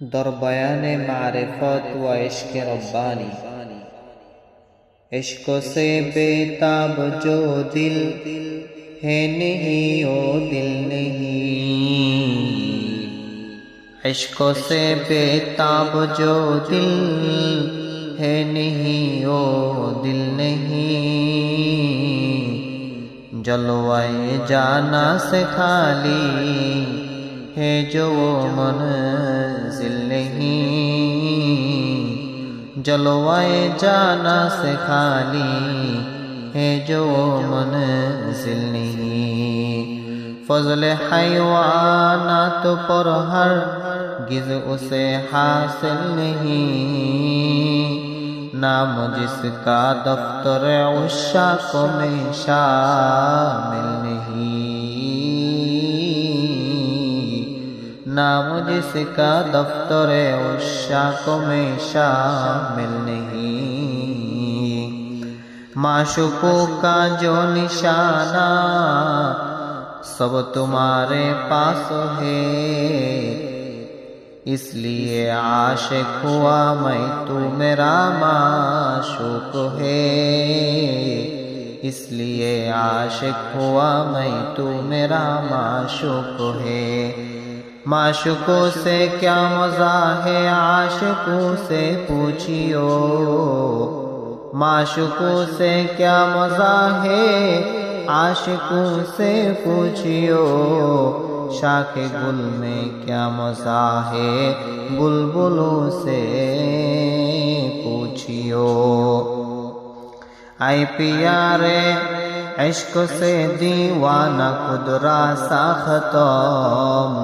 در बयान मारफत व इश्क रब्बानी इश्क से बेताब जो दिल है नहीं ओ दिल नहीं इश्क से बेताब जो दिल है नहीं ओ दिल नहीं जलवाए जाना से खाली ہے جو منزل نہیں جلوائے جانا سے خالی ہے جو منزل نہیں فضل حیوانات پر ہر گز اسے حاصل نہیں نام جس کا دفتر عشاق میں شامل نہیں नाम जिसका दफ्तर उषा को में शामिल नहीं माशुकों का जो निशाना सब तुम्हारे पास है इसलिए आशिक हुआ मैं तू मेरा माशुक है इसलिए आशिक हुआ मैं तू मेरा माशुक है معشقوں سے کیا مزہ ہے عاشقوں سے پوچھیو؟ معشقوں سے کیا مزہ ہے عاشقوں سے پوچھیو؟ شاخ گل میں کیا مزہ ہے بلبلوں سے پوچھیو؟ آئی پیارے، عشق سے دیوانہ خود را ساختم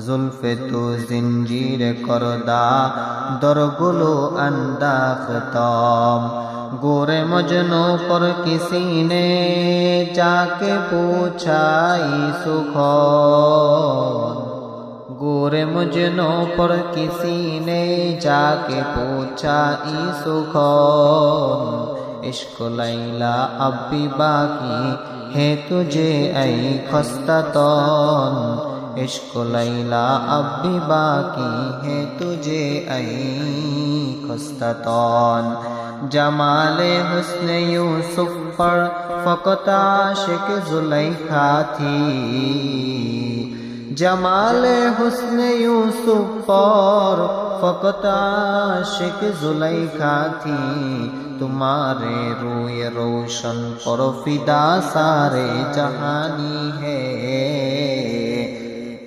জুলফে তু জিঞ্জির করদা, দরগুলো আন্দা খতম গোরে মজনু পর কিসি নে যাকে পুছাই সুখ গোরে মজনু পর কিসি নে যাকে পুছাই সুখ ইশক লাইলা আব্বি বাকি, হে তুঝে এই খস্তাতন। इश्क लैला अब भी बाकी है तुझे ऐ खस्ता जमाले हुस्न यूसुफ पर फकत आशिक जुलैखा थी जमाले हुस्न यूसुफ पर फकत आशिक जुलैखा थी तुम्हारे रोय रोशन पर फिदा सारे जहानी है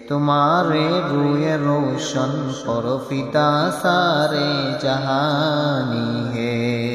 তোমারে রুয়ে রোশন করো ফিতা সারে জাহানি হে।